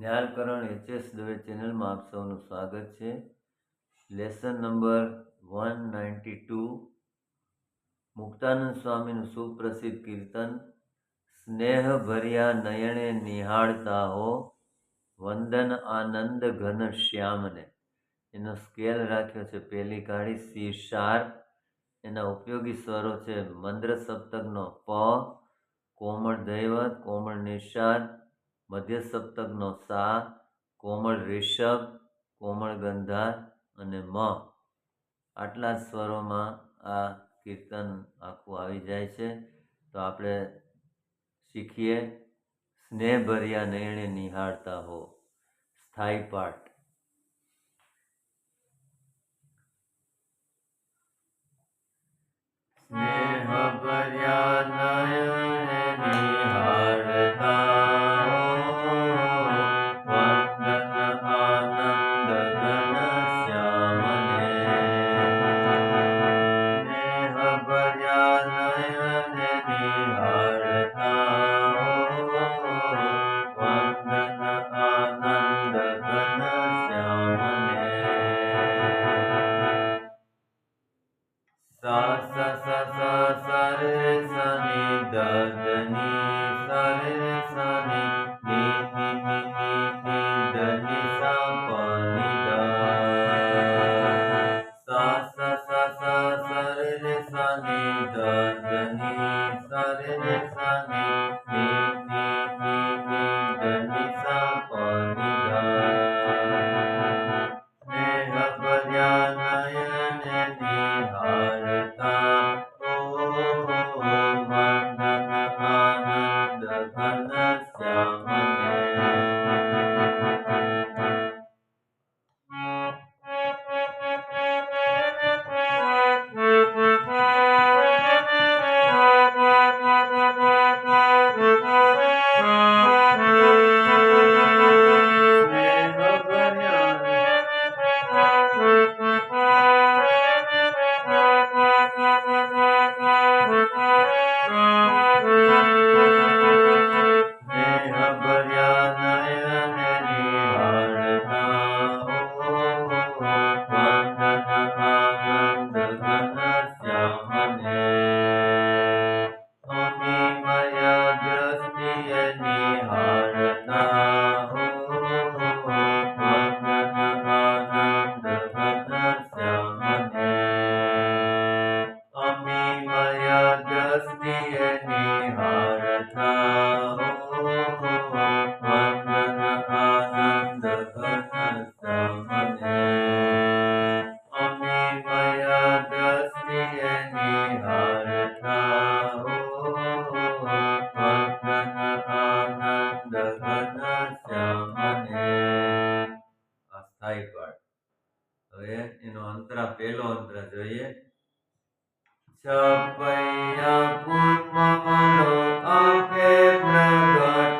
જ્ઞાનકરણ HS Dave ચેનલમાં આપ સૌનું સ્વાગત છે. Lesson number one ninety two. Muktanand સ્વામીનું સુપ્રસિદ્ધ કીર્તન સ્નેહ ભર્યા નયણે નિહાળતા હો, વંદન આનંદ ઘન શ્યામને. એનો સ્કેલ રાખ્યો છે પહેલી કાળી સી શાર્પ. એના ઉપયોગી સ્વરો છે મંદ્ર સપ્તકનો પ, કોમળ દૈવત, કોમળ નિષાદ મધ્ય સપ્તકનો સા, કોમળ રિષભ કોમળ ગંધાર અને મ. આટલા સ્વરોમાં આ કીર્તન આખું આવી જાય છે. તો આપણે શીખીએ, સ્નેહભર્યા નયણે નિહાળતા હો, સ્થાયી પાઠ. સ્નેહ ભર્યા નયણે નિહાળતા શ્યામને આ સ્થાયી પાઠ હવે એનો અંતરા પહેલો અંતરા જોઈએ. છપૈયા પૂર્વમલો આપે પ્રગટ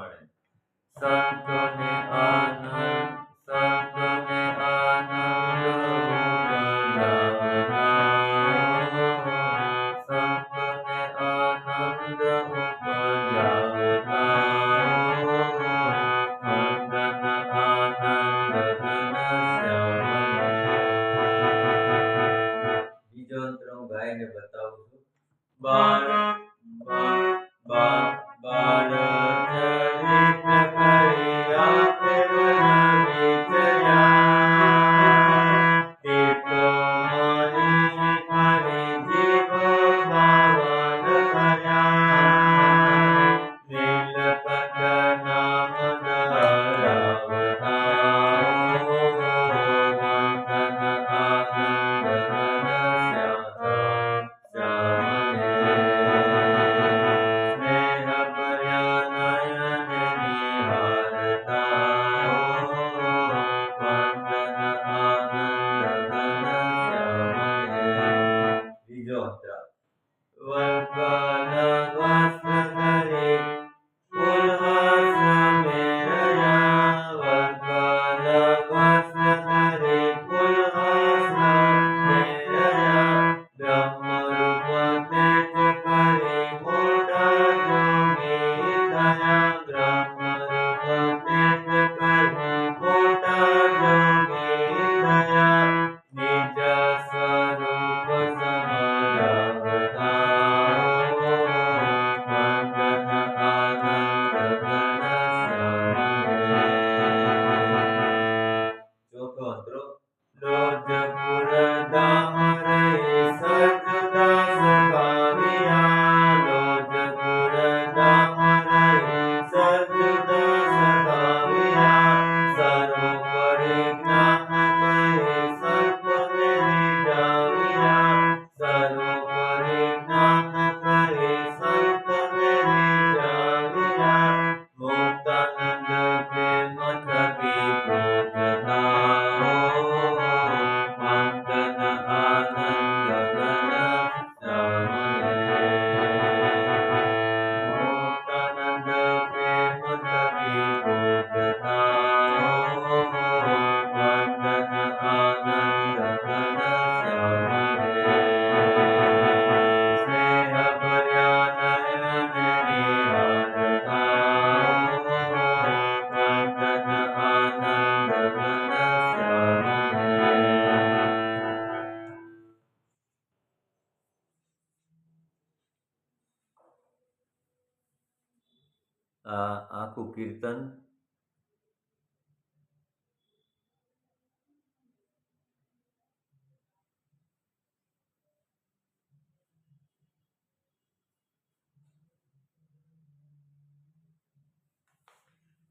આનંદ સંતોને આનંદ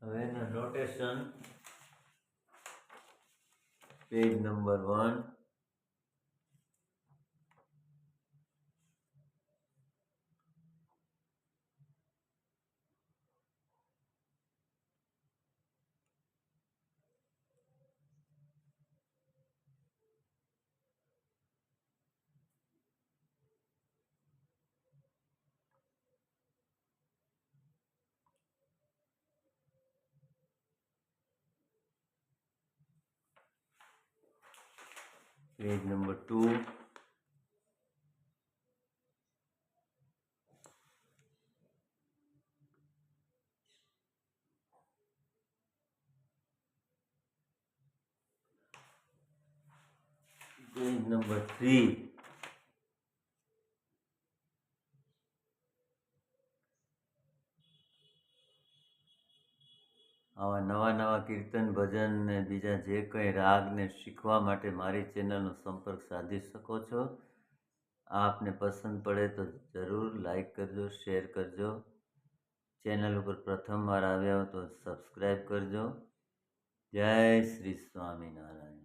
હવે એના notation page number one page number two page number three આવા નવા નવા કીર્તન, ભજન ને બીજા જે કંઈ રાગને શીખવા માટે મારી ચેનલનો સંપર્ક સાધી શકો છો. આપને પસંદ પડે તો જરૂર લાઈક કરજો, શેર કરજો. ચેનલ ઉપર પ્રથમ વાર આવ્યા હો તો સબસ્ક્રાઈબ કરજો. જય શ્રી સ્વામિનારાયણ.